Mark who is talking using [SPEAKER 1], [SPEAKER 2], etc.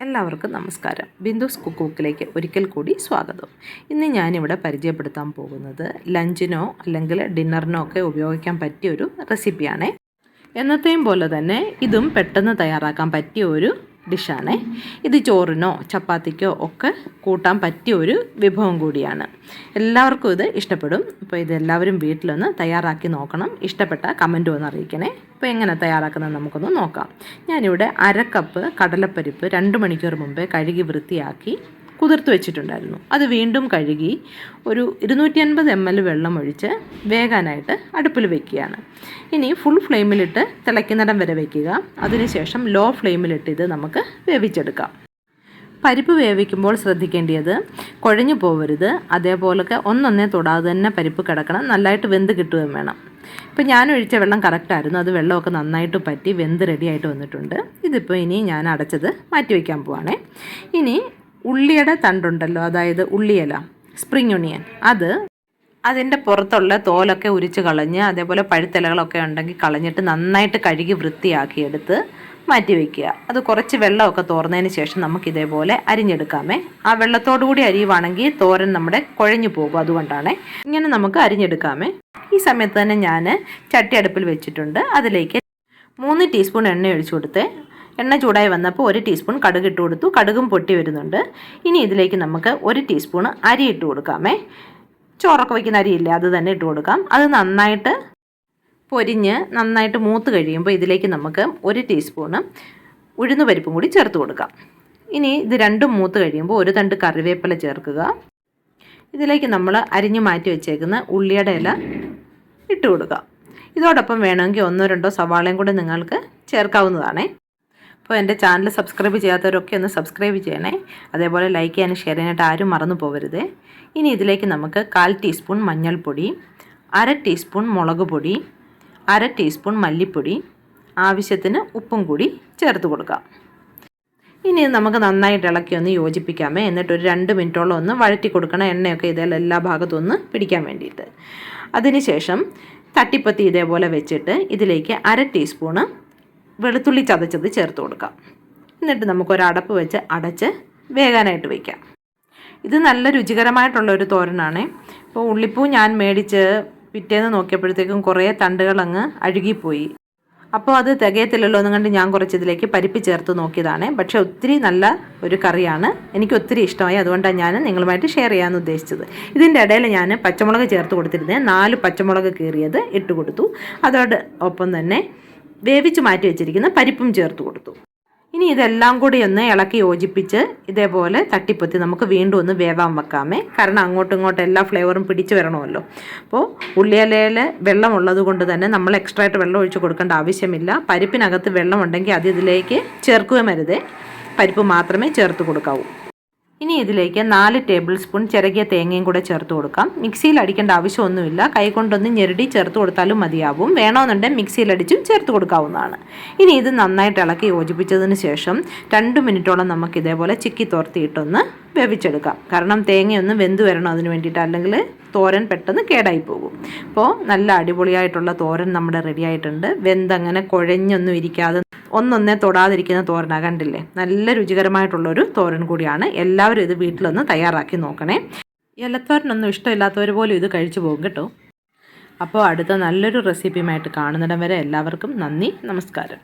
[SPEAKER 1] എല്ലാവർക്കും നമസ്കാരം. ബിന്ദുസ് കുക്ക് ബുക്കിലേക്ക് ഒരിക്കൽ കൂടി സ്വാഗതം. ഇന്ന് ഞാനിവിടെ പരിചയപ്പെടുത്താൻ പോകുന്നത് ലഞ്ചിനോ അല്ലെങ്കിൽ ഡിന്നറിനോ ഒക്കെ ഉപയോഗിക്കാൻ പറ്റിയ ഒരു റെസിപ്പിയാണ്. എന്നത്തെയും പോലെ തന്നെ ഇതും പെട്ടെന്ന് തയ്യാറാക്കാൻ പറ്റിയ ഒരു ഡിഷാണ്. ഇത് ചോറിനോ ചപ്പാത്തിക്കോ ഒക്കെ കൂട്ടാൻ പറ്റിയ ഒരു വിഭവം കൂടിയാണ്. എല്ലാവർക്കും ഇത് ഇഷ്ടപ്പെടും. അപ്പോൾ ഇത് എല്ലാവരും വീട്ടിലൊന്ന് തയ്യാറാക്കി നോക്കണം. ഇഷ്ടപ്പെട്ട കമന്റ് ഒന്ന് അറിയിക്കണേ. അപ്പോൾ എങ്ങനെ തയ്യാറാക്കുന്നത് നമുക്കൊന്ന് നോക്കാം. ഞാനിവിടെ അര കപ്പ് കടലപ്പരിപ്പ് രണ്ട് മണിക്കൂർ മുമ്പേ കഴുകി വൃത്തിയാക്കി കുതിർത്ത് വെച്ചിട്ടുണ്ടായിരുന്നു. അത് വീണ്ടും കഴുകി ഒരു ഇരുന്നൂറ്റി അൻപത് എം എൽ വെള്ളം ഒഴിച്ച് വേകാനായിട്ട് അടുപ്പിൽ വെക്കുകയാണ്. ഇനി ഫുൾ ഫ്ലെയിമിലിട്ട് തിളയ്ക്കുന്നിടം വരെ വയ്ക്കുക അതിനുശേഷം ലോ ഫ്ലെയിമിലിട്ട് ഇത് നമുക്ക് വേവിച്ചെടുക്കാം. പരിപ്പ് വേവിക്കുമ്പോൾ ശ്രദ്ധിക്കേണ്ടത് കുഴഞ്ഞു പോവരുത്. അതേപോലൊക്കെ ഒന്നൊന്നേ തൊടാതെ തന്നെ പരിപ്പ് കിടക്കണം. നല്ലതായിട്ട് വെന്ത് കിട്ടുകയും വേണം. ഇപ്പം ഞാൻ ഒഴിച്ച വെള്ളം കറക്റ്റായിരുന്നു അത് വെള്ളമൊക്കെ നന്നായിട്ട് പറ്റി വെന്ത് റെഡിയായിട്ട് വന്നിട്ടുണ്ട്. ഇതിപ്പോൾ ഇനി ഞാൻ അടച്ചത് മാറ്റി വയ്ക്കാൻ പോവാണേ. ഇനി ഉള്ളിയുടെ തണ്ടുണ്ടല്ലോ അതായത് ഉള്ളിയല സ്പ്രിങ് ഒണിയൻ അത് അതിന്റെ പുറത്തുള്ള തോലൊക്കെ ഉരിച്ച് കളഞ്ഞ് അതേപോലെ പഴുത്തലകളൊക്കെ ഉണ്ടെങ്കിൽ കളഞ്ഞിട്ട് നന്നായിട്ട് കഴുകി വൃത്തിയാക്കിയെടുത്ത് മാറ്റി വയ്ക്കുക അത് കുറച്ച് വെള്ളമൊക്കെ തോർന്നതിന് ശേഷം നമുക്ക് ഇതേപോലെ അരിഞ്ഞെടുക്കാമേ. ആ വെള്ളത്തോടു കൂടി അരിയുവാണെങ്കിൽ തോരൻ നമ്മുടെ കുഴഞ്ഞു പോകും അതുകൊണ്ടാണ്. ഇങ്ങനെ നമുക്ക് അരിഞ്ഞെടുക്കാമേ. ഈ സമയത്ത് തന്നെ ഞാൻ ചട്ടി അടുപ്പിൽ വെച്ചിട്ടുണ്ട്. അതിലേക്ക് മൂന്ന് ടീസ്പൂൺ എണ്ണ ഒഴിച്ചു കൊടുത്ത്. എണ്ണ ചൂടായി വന്നപ്പോൾ ഒരു ടീസ്പൂൺ കടുക് ഇട്ട് കൊടുത്തു. കടുകും പൊട്ടി വരുന്നുണ്ട്. ഇനി ഇതിലേക്ക് നമുക്ക് ഒരു ടീസ്പൂൺ അരി ഇട്ട് കൊടുക്കാമേ. ചോറൊക്കെ വയ്ക്കുന്ന അരിയില്ലേ അത് തന്നെ ഇട്ട് കൊടുക്കാം. അത് നന്നായിട്ട് പൊരിഞ്ഞ് നന്നായിട്ട് മൂത്ത് കഴിയുമ്പോൾ ഇതിലേക്ക് നമുക്ക് ഒരു ടീസ്പൂണ് ഉഴുന്ന് പരിപ്പും കൂടി ചേർത്ത് കൊടുക്കാം. ഇനി ഇത് രണ്ടും മൂത്ത് കഴിയുമ്പോൾ ഒരു തണ്ട് കറിവേപ്പില ചേർക്കുക. ഇതിലേക്ക് നമ്മൾ അരിഞ്ഞു മാറ്റി വെച്ചേക്കുന്ന ഉള്ളിയുടെ ഇല ഇട്ട് കൊടുക്കുക ഇതോടൊപ്പം വേണമെങ്കിൽ ഒന്നോ രണ്ടോ സവാളയും കൂടെ നിങ്ങൾക്ക് ചേർക്കാവുന്നതാണേ. അപ്പോൾ എന്റെ ചാനൽ സബ്സ്ക്രൈബ് ചെയ്യാത്തവരൊക്കെ ഒന്ന് സബ്സ്ക്രൈബ് ചെയ്യണേ. അതേപോലെ ലൈക്ക് ചെയ്യാനും ഷെയർ ചെയ്യാനായിട്ട് ആരും മറന്നു പോകരുത് ഇനി ഇതിലേക്ക് നമുക്ക് കാൽ ടീസ്പൂൺ മഞ്ഞൾപ്പൊടി അര ടീസ്പൂൺ മുളക് പൊടി അര ടീസ്പൂൺ മല്ലിപ്പൊടി ആവശ്യത്തിന് ഉപ്പും കൂടി ചേർത്ത് കൊടുക്കാം. ഇനി നമുക്ക് നന്നായിട്ട് ഇളക്കി ഒന്ന് യോജിപ്പിക്കാമേ. എന്നിട്ട് ഒരു രണ്ട് മിനിറ്റോളം ഒന്ന് വഴറ്റി കൊടുക്കണം. എണ്ണയൊക്കെ ഇതിൽ എല്ലാ ഭാഗത്തും ഒന്ന് പിടിക്കാൻ വേണ്ടിയിട്ട്. അതിനുശേഷം തട്ടിപ്പത്തി ഇതേപോലെ വെച്ചിട്ട് ഇതിലേക്ക് അര ടീസ്പൂണ് വെളുത്തുള്ളി ചതച്ചത് ചേർത്ത് കൊടുക്കാം. എന്നിട്ട് നമുക്കൊരു അടപ്പ് വെച്ച് അടച്ച് വേകാനായിട്ട് വയ്ക്കാം ഇത് നല്ല രുചികരമായിട്ടുള്ള ഒരു തോരനാണ്. ഇപ്പോൾ ഉള്ളിപ്പൂ ഞാൻ മേടിച്ച് പിറ്റേന്ന് നോക്കിയപ്പോഴത്തേക്കും കുറേ തണ്ടുകൾ അങ്ങ് അഴുകിപ്പോയി. അപ്പോൾ അത് തികയത്തില്ലല്ലോ എന്ന് കണ്ട് ഞാൻ കുറച്ച് ഇതിലേക്ക് പരിപ്പ് ചേർത്ത് നോക്കിയതാണ്. പക്ഷേ ഒത്തിരി നല്ല ഒരു കറിയാണ്. എനിക്ക് ഒത്തിരി ഇഷ്ടമായി. അതുകൊണ്ടാണ് ഞാൻ നിങ്ങളുമായിട്ട് ഷെയർ ചെയ്യാമെന്ന് ഉദ്ദേശിച്ചത്. ഇതിന്റെ ഇടയിൽ ഞാൻ പച്ചമുളക് ചേർത്ത് കൊടുത്തിരുന്നത്. നാല് പച്ചമുളക് കീറിയത് ഇട്ട് കൊടുത്തു. അതോടൊപ്പം തന്നെ വേവിച്ച് മാറ്റി വെച്ചിരിക്കുന്ന പരിപ്പും ചേർത്ത് കൊടുത്തു. ഇനി ഇതെല്ലാം കൂടി ഒന്ന് ഇളക്കി യോജിപ്പിച്ച് ഇതേപോലെ തട്ടിപ്പൊത്തി നമുക്ക് വീണ്ടും ഒന്ന് വേവാൻ വെക്കാമേ. കാരണം അങ്ങോട്ടും ഇങ്ങോട്ടും എല്ലാ ഫ്ലേവറും പിടിച്ചു വരണമല്ലോ. അപ്പോൾ ഉള്ളിയലയിൽ വെള്ളം ഉള്ളത് കൊണ്ട് തന്നെ നമ്മൾ എക്സ്ട്രാ ആയിട്ട് വെള്ളം ഒഴിച്ച് കൊടുക്കേണ്ട ആവശ്യമില്ല. പരിപ്പിനകത്ത് വെള്ളമുണ്ടെങ്കിൽ അത് ഇതിലേക്ക് ചേർക്കുകയും അരുതേ. പരിപ്പ് മാത്രമേ ചേർത്ത് കൊടുക്കാവൂ. ഇനി ഇതിലേക്ക് നാല് ടേബിൾ സ്പൂൺ ചിരകിയ തേങ്ങയും കൂടെ ചേർത്ത് കൊടുക്കാം. മിക്സിയിൽ അടിക്കേണ്ട ആവശ്യമൊന്നുമില്ല. കൈകൊണ്ടൊന്ന് ഞെരടി ചേർത്ത് കൊടുത്താലും മതിയാവും. വേണമെന്നുണ്ടെങ്കിൽ മിക്സിയിൽ അടിച്ചും ചേർത്ത് കൊടുക്കാവുന്നതാണ്. ഇനി ഇത് നന്നായിട്ട് ഇളക്കി യോജിപ്പിച്ചതിന് ശേഷം രണ്ട് മിനിറ്റോളം നമുക്ക് ഇതേപോലെ ചിക്കി തോർത്തിയിട്ടൊന്ന് വേവിച്ചെടുക്കാം. കാരണം തേങ്ങയൊന്നും വെന്ത് വരണം അതിന് വേണ്ടിയിട്ട്. അല്ലെങ്കിൽ തോരൻ പെട്ടെന്ന് കേടായി പോകും. അപ്പോൾ നല്ല അടിപൊളിയായിട്ടുള്ള തോരൻ നമ്മുടെ റെഡി ആയിട്ടുണ്ട്. വെന്തങ്ങനെ കുഴഞ്ഞൊന്നും ഇരിക്കാതെ ഒന്നൊന്നേ തൊടാതിരിക്കുന്ന തോരനാ കണ്ടില്ലേ? നല്ല രുചികരമായിട്ടുള്ളൊരു തോരൻ കൂടിയാണ്. എല്ലാവരും ഇത് വീട്ടിലൊന്ന് തയ്യാറാക്കി നോക്കണേ. ഇലത്തോരനൊന്നും ഇഷ്ടമില്ലാത്തവർ പോലും ഇത് കഴിച്ചു പോകും കേട്ടോ. അപ്പോൾ അടുത്ത നല്ലൊരു റെസിപ്പിയുമായിട്ട് കാണുന്നിടം വരെ എല്ലാവർക്കും നന്ദി നമസ്കാരം.